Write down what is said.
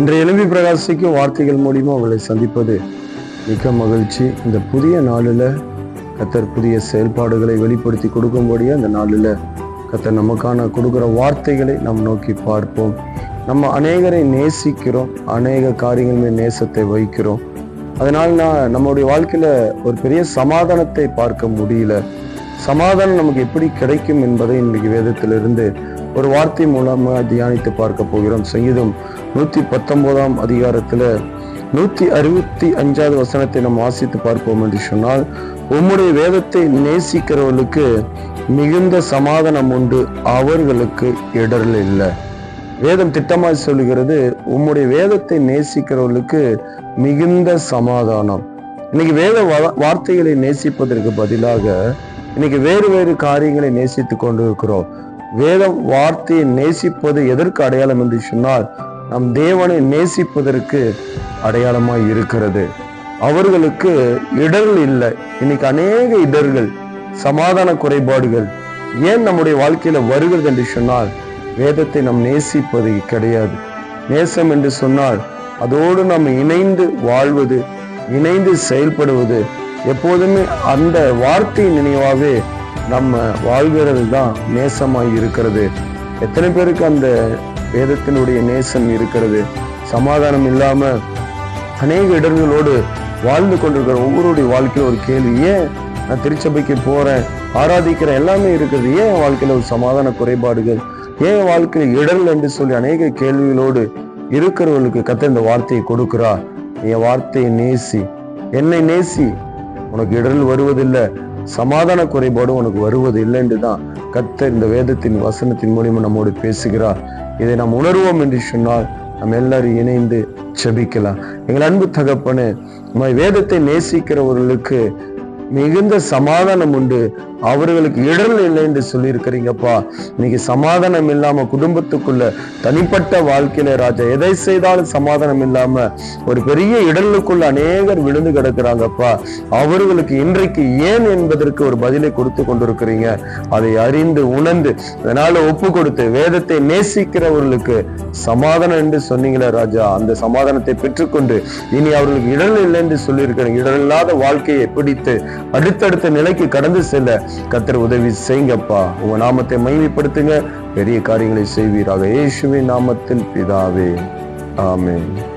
இன்றைய எலும்பி பிரகாசிக்கும் வார்த்தைகள் மூலிமா உங்களை சந்திப்பது மிக்க மகிழ்ச்சி. இந்த புதிய நாளில் கத்தர் புதிய செயல்பாடுகளை வெளிப்படுத்தி கொடுக்கும்படியே அந்த நாளில் கத்தர் நமக்கான கொடுக்குற வார்த்தைகளை நாம் நோக்கி பார்ப்போம். நம்ம அநேகரை நேசிக்கிறோம். அநேக காரியங்கள் மேல் நேசத்தை வைக்கிறோம் அதனால் நான் நம்முடைய வாழ்க்கையில் ஒரு பெரிய சமாதானத்தை பார்க்க முடியல. சமாதானம் நமக்கு எப்படி கிடைக்கும் என்பதை இன்றைக்கு வேதத்திலிருந்து ஒரு வார்த்தை மூலமாக தியானித்து பார்க்க போகிறோம். சங்கீதம் நூத்தி பத்தொன்பதாம் அதிகாரத்துல நூத்தி அறுபத்தி அஞ்சாவது வசனத்தை நம்ம வாசித்து பார்ப்போம் என்று சொன்னால் உம்முடைய வேதத்தை நேசிக்கிறவர்களுக்கு மிகுந்த சமாதானம் உண்டு அவர்களுக்கு இடரல் இல்லை. வேதம் திட்டமாக சொல்லுகிறது உம்முடைய வேதத்தை நேசிக்கிறவர்களுக்கு மிகுந்த சமாதானம். இன்னைக்கு வேத வார்த்தைகளை நேசிப்பதற்கு பதிலாக இன்னைக்கு வேறு வேறு காரியங்களை நேசித்து கொண்டு இருக்கிறோம் வேதம் வார்த்தையை நேசிப்பது எதற்கு அடையாளம் என்று சொன்னால் நம் தேவனை நேசிப்பதற்கு அடையாளமாக இருக்கிறது. அவர்களுக்கு இடர்கள் இல்லை. இன்னைக்கு அநேக இடர்கள் சமாதான குறைபாடுகள் ஏன் நம்முடைய வாழ்க்கையில வருகிறது என்று சொன்னால் வேதத்தை நாம் நேசிப்பது கிடையாது. நேசம் என்று சொன்னால் அதோடு நாம் இணைந்து வாழ்வது இணைந்து செயல்படுவது எப்போதுமே அந்த வார்த்தை நினைவாகவே நம்ம வாழ்கிறது தான் நேசமாய் இருக்கிறது. எத்தனை பேருக்கு அந்த வேதத்தினுடைய நேசம் இருக்கிறது. சமாதானம் இல்லாம அநேக இடர்களோடு வாழ்ந்து கொண்டிருக்கிற ஒவ்வொருடைய வாழ்க்கையில ஒரு கேள்வி ஏன் நான் திருச்சபைக்கு போறேன்? ஆராதிக்கிறேன்? எல்லாமே இருக்கிறது. ஏன் என் வாழ்க்கையில ஒரு சமாதான குறைபாடுகள்? ஏன் என் வாழ்க்கையில இடர்கள் என்று சொல்லி அநேக கேள்விகளோடு இருக்கிறவர்களுக்கு கத்த இந்த வார்த்தையை கொடுக்கிறா என் வார்த்தையை நேசி. என்னை நேசி. உனக்கு இடர்கள் வருவதில்லை. சமாதான குறைபாடு உனக்கு வருவது இல்லை என்று தான் கத்தர் இந்த வேதத்தின் வசனத்தின் மூலியமா நம்மோடு பேசுகிறார். இதை நாம் உணர்வோம் என்று சொன்னால் நம்ம எல்லாரும் இணைந்து செபிக்கலாம் எங்கள் அன்பு தகப்பனு நம்ம வேதத்தை நேசிக்கிறவர்களுக்கு மிகுந்த சமாதானம் உண்டு. அவர்களுக்கு இடர்கள் இல்லை என்று சொல்லியிருக்கிறீங்கப்பா. இன்னைக்கு சமாதானம் இல்லாம குடும்பத்துக்குள்ள தனிப்பட்ட வாழ்க்கையில ராஜா எதை செய்தாலும் சமாதானம் இல்லாம ஒரு பெரிய இடலுக்குள்ள அநேகர் விழுந்து கிடக்குறாங்கப்பா. அவர்களுக்கு இன்றைக்கு ஏன் என்பதற்கு ஒரு பதிலை கொடுத்து கொண்டிருக்கிறீங்க. அதை அறிந்து உணர்ந்து அதனால ஒப்பு கொடுத்து வேதத்தை நேசிக்கிறவர்களுக்கு சமாதானம் என்று சொன்னீங்களே ராஜா. அந்த சமாதானத்தை பெற்றுக்கொண்டு இனி அவர்களுக்கு இடல் இல்லை என்று சொல்லியிருக்கிறேன் இடல் இல்லாத வாழ்க்கையை பிடித்து அடுத்தடுத்த நிலைக்கு கடந்து செல்ல கத்தர் உதவி செய்யுங்கப்பா. உங்க நாமத்தை மகிமைப்படுத்துங்க. பெரிய காரியங்களை செய்வீராக. இயேசுவின் நாமத்தில் பிதாவே. ஆமேன்.